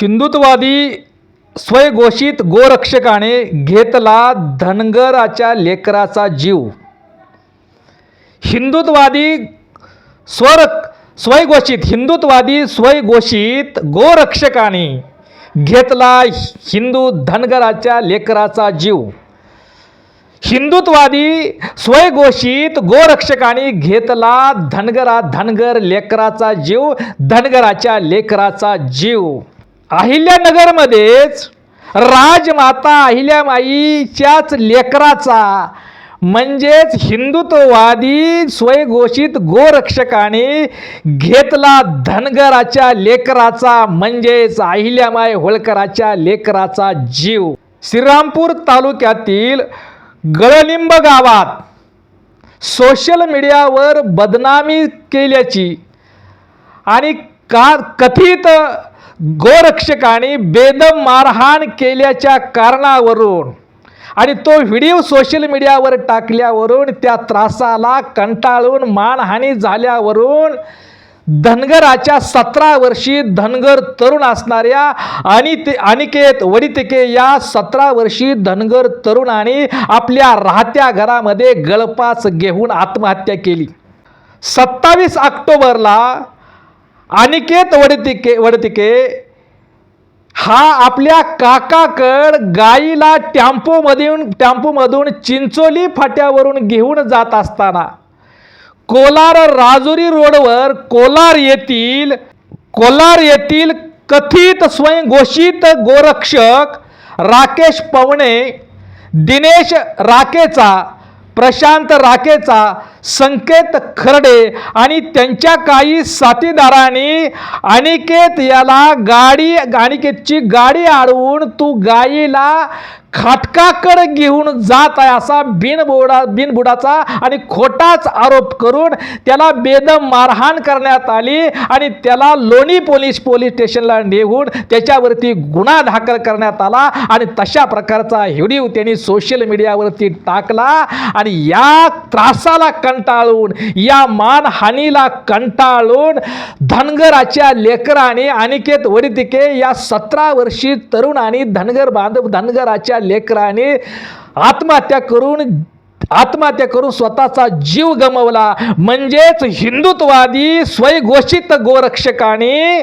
हिंदुत्ववादी स्वयंघोषित गोरक्षकाने घेतला धनगराच्या लेकराचा जीव. हिंदुत्ववादी स्वर स्वयंघोषित हिंदुत्ववादी स्वयंघोषित गोरक्षकाने घेतला हिंदू धनगराच्या लेकराचा जीव. हिंदुत्ववादी स्वयंघोषित गोरक्षकाने घेतला धनगरा धनगर लेकराचा जीव धनगराच्या लेकराचा जीव. अहिल्यानगरमध्येच राजमाता अहिल्यामाईच्याच लेकराचा म्हणजेच हिंदुत्ववादी स्वयंघोषित गोरक्षकाने घेतला धनगराच्या लेकराचा म्हणजेच अहिल्यामाई होळकराच्या लेकराचा जीव. श्रीरामपूर तालुक्यातील गळलिंब गावात सोशल मीडियावर बदनामी केल्याची आणि का कथित गोरक्षकाने बेदम मारहाण केल्याच्या कारणावरून आणि तो व्हिडिओ सोशल मीडियावर टाकल्यावरून त्या त्रासाला कंटाळून मानहानी झाल्यावरून धनगराच्या सतरा वर्षी धनगर तरुण असणाऱ्या आणि ते अनिकेत वडितिके या सतरा वर्षी धनगर तरुणाने आपल्या राहत्या घरामध्ये गळपास घेऊन आत्महत्या केली. सत्तावीस ऑक्टोबरला अनिकेत वडतिके वडतिके हा आपल्या काकाकड गाईला टॅम्पोमधून टॅम्पोमधून चिंचोली फाट्यावरून घेऊन जात असताना कोलार राजुरी रोडवर कोलार येथील कोलार येथील कथित स्वयंघोषित गोरक्षक राकेश पवणे दिनेश राकेचा प्रशांत राकेचा संकेत खरडे आणि त्यांच्या काही साथीदारांनी अनिकेत याला गाडी अनिकेतची गाडी अडवून तू गायीला खाटकाकडे घेऊन जात आहे असा बिनबोडा बिनबुडाचा आणि खोटाच आरोप करून त्याला बेदम मारहाण करण्यात आली आणि त्याला लोणी पोलीस पोलीस स्टेशनला नेऊन त्याच्यावरती गुन्हा दाखल करण्यात आला आणि तशा प्रकारचा व्हिडिओ त्यांनी सोशल मीडियावरती टाकला आणि या त्रासाला कंटाळून या मानहानीला कंटाळून धनगराच्या लेकराने अनिकेत वडितिके या सतरा वर्षी तरुण आणि धनगर बांधव धनगराच्या लेकराने आत्महत्या करून आत्महत्या करून स्वतःचा जीव गमवला. म्हणजेच हिंदुत्ववादी स्वयंघोषित गोरक्षकाने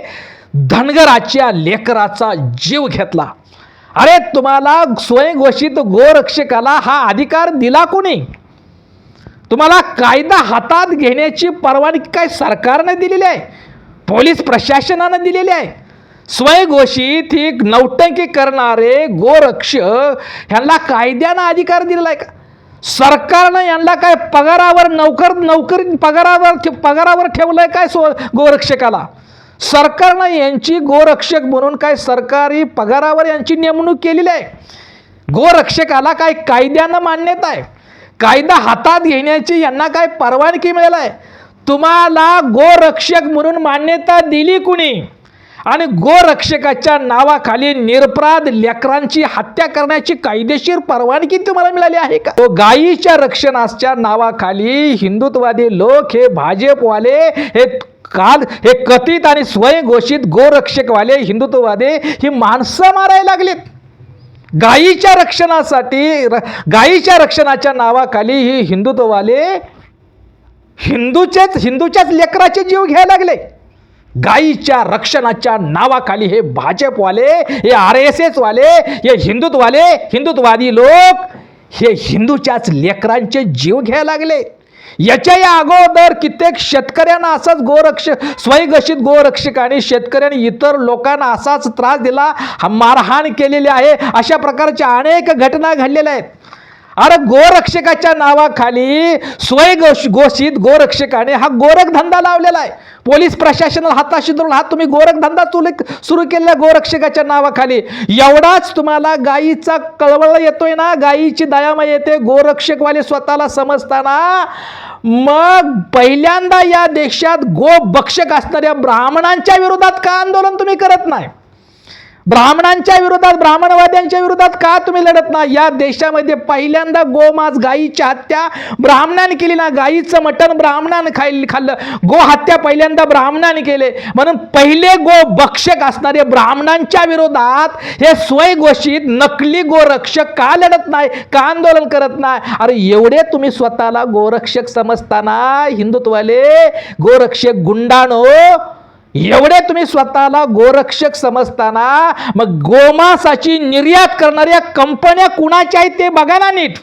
धनगराच्या लेकराचा जीव घेतला. अरे तुम्हाला स्वयंघोषित गोरक्षकाला हा अधिकार दिला कोणी? तुम्हाला कायदा हातात घेण्याची परवानगी काय सरकारने दिलेली आहे? पोलीस प्रशासनानं दिलेली आहे? स्वयंघोषित ही नौटंकी करणारे गोरक्षक ह्यांना कायद्यानं अधिकार दिलेला आहे का? सरकारनं यांना काय पगारावर नौकर नोकरी पगारावर पगारावर ठेवलं आहे काय सो गोरक्षकाला? सरकारनं यांची गोरक्षक म्हणून काय सरकारी पगारावर यांची नेमणूक केलेली आहे? गोरक्षकाला काय कायद्यानं मान्यता आहे? कायदा हातात घेण्याची यांना काय परवानगी मिळेल आहे? तुम्हाला गोरक्षक म्हणून मान्यता दिली कुणी? आणि गोरक्षकाच्या नावाखाली निरपराध लेकरांची हत्या करण्याची कायदेशीर परवानगी तुम्हाला मिळाली आहे का? तो गायीच्या रक्षणाच्या नावाखाली हिंदुत्ववादी लोक हे भाजपवाले हे काल हे कथित आणि स्वयंघोषित गोरक्षकवाले हिंदुत्ववादी ही माणसं मारायला लागलीत. गायीच्या रक्षणासाठी र- गायीच्या रक्षणाच्या नावाखाली ही हिंदुत्ववाले हिंदूचेच हिंदूच्याच लेकराचे जीव घ्यायला लागले. गायीच्या रक्षणाच्या नावाखाली हे भाजपवाले हे आर एस एसवाले हे हिंदुत्ववाले हिंदुत्ववादी लोक हे हिंदूच्याच लेकरांचे जीव घ्यायला लागले. याच्या या अगोदर कित्येक शेतकऱ्यांना असाच गोरक्ष स्वयंघोषित गोरक्षकाने शेतकऱ्यांनी इतर लोकांना असाच त्रास दिला हा मारहाण केलेली आहे. अशा प्रकारच्या अनेक घटना घडलेल्या आहेत. अरे गोरक्षकाच्या नावाखाली स्वयंघोष घोषित गोरक्षकाने हा गोरख धंदा लावलेला आहे. पोलीस प्रशासनाला हाताशी धरून हा तुम्ही गोरख धंदा तुले सुरू केलेला गोरक्षकाच्या नावाखाली. एवढाच तुम्हाला गायीचा कळवळ येतोय ना गायीची दयामय येते गोरक्षकवाले स्वतःला समजताना. मग पहिल्यांदा या देशात गोभक्षक असणाऱ्या ब्राह्मणांच्या विरोधात का आंदोलन तुम्ही करत नाही? ब्राह्मणांच्या विरोधात ब्राह्मणवाद्यांच्या विरोधात का तुम्ही लढत नाही? या देशामध्ये पहिल्यांदा गोमांस गायीची हत्या ब्राह्मणाने केली ना. गायीचं मटण ब्राह्मणाने खाईल खाल्लं. गो हत्या पहिल्यांदा ब्राह्मणाने केले. म्हणून पहिले गो भक्षक असणारे ब्राह्मणांच्या विरोधात हे स्वयंघोषित नकली गोरक्षक का लढत नाही? का आंदोलन करत नाही? अरे एवढे तुम्ही स्वतःला गोरक्षक समजताना हिंदुत्वाले गोरक्षक गुंडाणो एवढे तुम्ही स्वतःला गोरक्षक समजताना मग गोमासाची निर्यात करणाऱ्या कंपन्या कुणाच्या आहेत ते बघा ना नीट.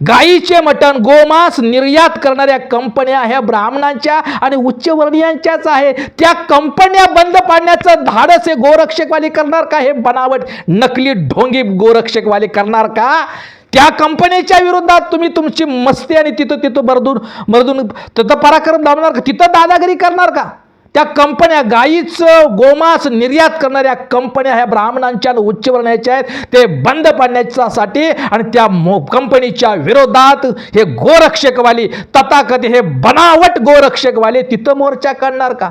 गाईचे मटण गोमांस निर्यात करणाऱ्या कंपन्या ह्या ब्राह्मणांच्या आणि उच्चवर्णीयांच्याच आहे. त्या कंपन्या बंद पाडण्याचं धाडस हे गोरक्षकवाले करणार का? हे बनावट नकली ढोंगी गोरक्षकवाले करणार का? त्या कंपनीच्या विरोधात तुम्ही तुमची मस्ती आणि तिथं तिथं मर्दून मरदून तिथं पराक्रम दाबणार का? तिथं दादागिरी करणार का? त्या कंपन्या गायीचं गोमांस निर्यात करणाऱ्या कंपन्या ह्या ब्राह्मणांच्या उच्चवर्णाच्या आहेत. ते बंद पाडण्याच्यासाठी आणि त्या मो कंपनीच्या विरोधात हे गोरक्षकवाली तथाकथित हे बनावट गोरक्षकवाले तिथं मोर्चा काढणार का?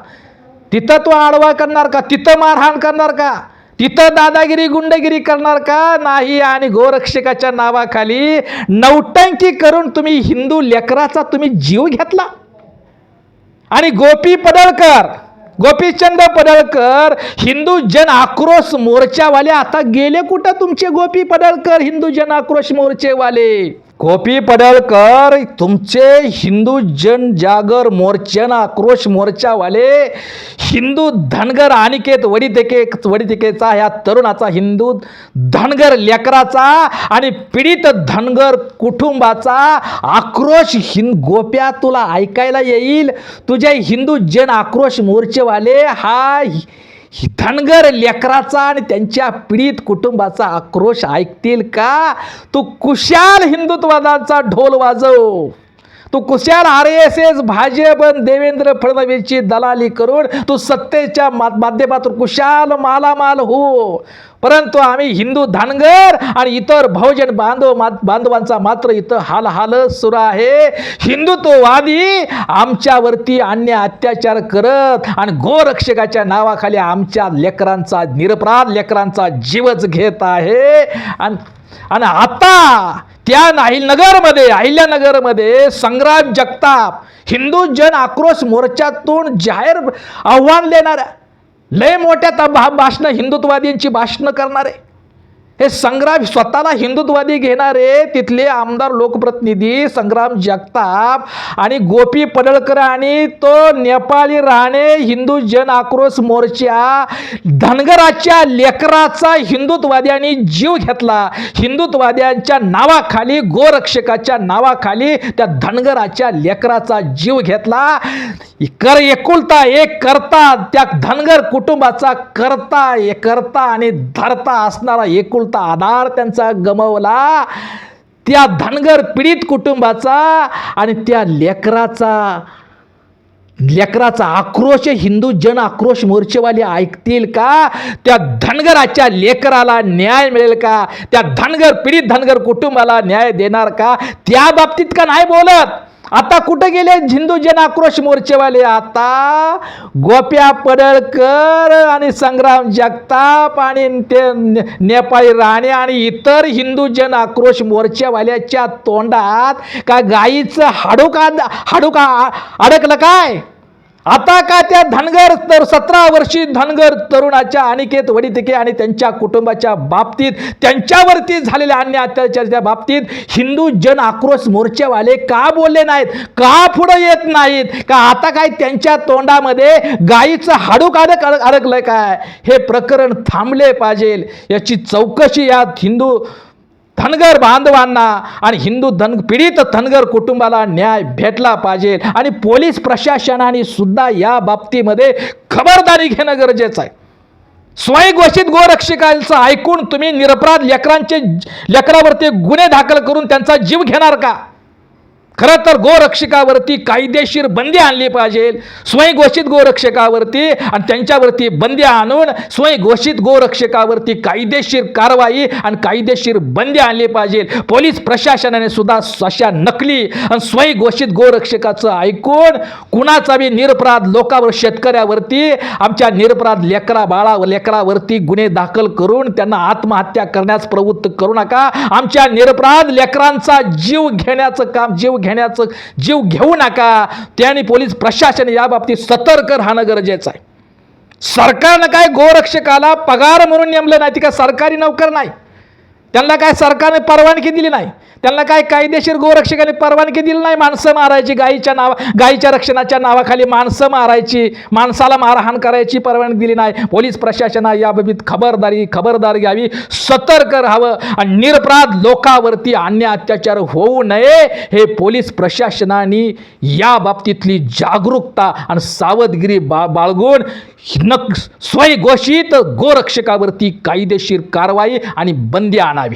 तिथं तो आडवा करणार का? तिथं मारहाण करणार का? तिथं दादागिरी गुंडगिरी करणार का? नाही आणि गोरक्षकाच्या नावाखाली नौटंकी करून तुम्ही हिंदू लेकराचा तुम्ही जीव घेतला? आणि गोपी पडळकर गोपीचंद पडळकर हिंदू जन आक्रोश मोर्चावाले आता गेले कुठं तुमचे गोपी पडळकर हिंदू जन आक्रोश मोर्चेवाले? गोपी पडळकर तुमचे हिंदू जन जागर मोर्चन आक्रोश मोर्चावाले हिंदू धनगर अनिकेत वडितेके वडितेकेचा ह्या तरुणाचा हिंदू धनगर लेकराचा आणि पीडित धनगर कुटुंबाचा आक्रोश हिंद गोप्या तुला ऐकायला येईल. तुझे हिंदू जन आक्रोश मोर्चेवाले हा हि- धनगर लेकराचा आणि त्यांच्या पीडित कुटुंबाचा आक्रोश ऐकतील का? तू कुशाल हिंदुत्ववादाचा ढोल वाजव. तू Kushal R S S Bhajap Devendra फडणवीसची दलाली करून तू सत्तेच्या मा माध्यमातून कुशाल मालामाल हो. परंतु आम्ही हिंदू धानगर आणि इतर बहुजन बांधव मा बांधवांचा मात्र इथं हाल हाल सुरू आहे. हिंदुत्ववादी आमच्यावरती अन्य अत्याचार करत आणि गोरक्षकाच्या नावाखाली आमच्या लेकरांचा निरपराध लेकरांचा जीवच घेत आहे. आणि आणि आता त्या अहिल्यानगरमध्ये अहिल्यानगरमध्ये संग्राम जगताप हिंदू जन आक्रोश मोर्चातून जाहीर आव्हान देणाऱ्या लय मोठ्या भा भाषणं हिंदुत्वादींची भाषणं करणारे. हे संग्राम स्वतःला हिंदुत्वादी घेणारे तिथले आमदार लोकप्रतिनिधी संग्राम जगताप आणि गोपी पडळकर आणि तो नेपाळी राणे हिंदू जन आक्रोश मोर्चा धनगराच्या लेकराचा हिंदुत्वाद्यांनी जीव घेतला. हिंदुत्वाद्यांच्या नावाखाली गोरक्षकाच्या नावाखाली त्या धनगराच्या लेकराचा जीव घेतला. कर एकुलता एक करता त्या धनगर कुटुंबाचा करता ए करता आणि धरता असणारा एकुलता आधार त्यांचा गमवला. त्या धनगर पीडित कुटुंबाचा आणि त्या लेकराचा लेकराचा आक्रोश हिंदू जन आक्रोश मोर्चेवाले ऐकतील का? त्या धनगराच्या लेकराला न्याय मिळेल का? त्या धनगर पीडित धनगर कुटुंबाला न्याय देणार का? त्या बाबतीत का नाही बोलत? आता कुठं गेले हिंदू जन आक्रोश मोर्चेवाले? आता गोप्या पडळकर आणि संग्राम जगताप आणि ते नेपाळी राणे आणि इतर हिंदू जन आक्रोश मोर्चेवाल्याच्या तोंडात का गाईचं हाडू का हाडू का अडकलं काय? आता का त्या धनगर तर सतरा वर्षी धनगर तरुणाच्या अनिकेत वडितिके आणि त्यांच्या कुटुंबाच्या बाबतीत त्यांच्यावरती झालेल्या अन्य अत्याचाराच्या बाबतीत हिंदू जन आक्रोश मोर्चेवाले का बोलले नाहीत? का पुढे येत नाहीत? का आता काय त्यांच्या तोंडामध्ये गायीचं हाडूक अडक अडकलं काय? हे प्रकरण थांबले पाहिजे. याची चौकशी या हिंदू धनगर बांधवांना आणि हिंदू धन पीडित धनगर कुटुंबाला न्याय भेटला पाहिजे. आणि पोलीस प्रशासनाने सुद्धा या बाबतीमध्ये खबरदारी घेणं गरजेचं आहे. स्वयंघोषित गोरक्षकांचं ऐकून तुम्ही निरपराध लेकरांचे लेकरावरती गुन्हे दाखल करून त्यांचा जीव घेणार का? खरं तर गोरक्षकावरती कायदेशीर बंदी आणली पाहिजे. स्वयंघोषित गोरक्षकावरती आणि त्यांच्यावरती बंदी आणून स्वयंघोषित गोरक्षकावरती कायदेशीर कारवाई आणि कायदेशीर बंदी आणली पाहिजे. पोलीस प्रशासनाने सुद्धा अशा नकली आणि स्वयंघोषित गोरक्षकाचं ऐकून कुणाचा बी निरपराध लोकावर शेतकऱ्यावरती आमच्या निरपराध लेकरा बाळा लेकरावरती गुन्हे दाखल करून त्यांना आत्महत्या करण्यास प्रवृत्त करू नका. आमच्या निरपराध लेकरांचा जीव घेण्याचं काम जीव घे घेण्याचं जीव घेऊ नका. त्याने पोलीस प्रशासन या बाबतीत सतर्क राहणं गरजेचं आहे. सरकारनं काय गोरक्षकाला पगार म्हणून नेमलं नाही ती का सरकारी नोकर नाही. त्यांना काय सरकारने परवानगी दिली नाही. त्यांना काय कायदेशीर गोरक्षकाने परवानगी दिली नाही माणसं मारायची गायीच्या नावा गायीच्या रक्षणाच्या नावाखाली माणसं मारायची माणसाला मारहाण करायची परवानगी दिली नाही. पोलीस प्रशासना याबाबत खबरदारी खबरदारी घ्यावी सतर्क राहावं आणि निरपराध लोकावरती अन्य अत्याचार होऊ नये हे पोलीस प्रशासनाने या बाबतीतली जागरूकता आणि सावधगिरी बा बाळगून नक स्वयंघोषित गोरक्षकावरती कायदेशीर कारवाई आणि बंदी आणावी.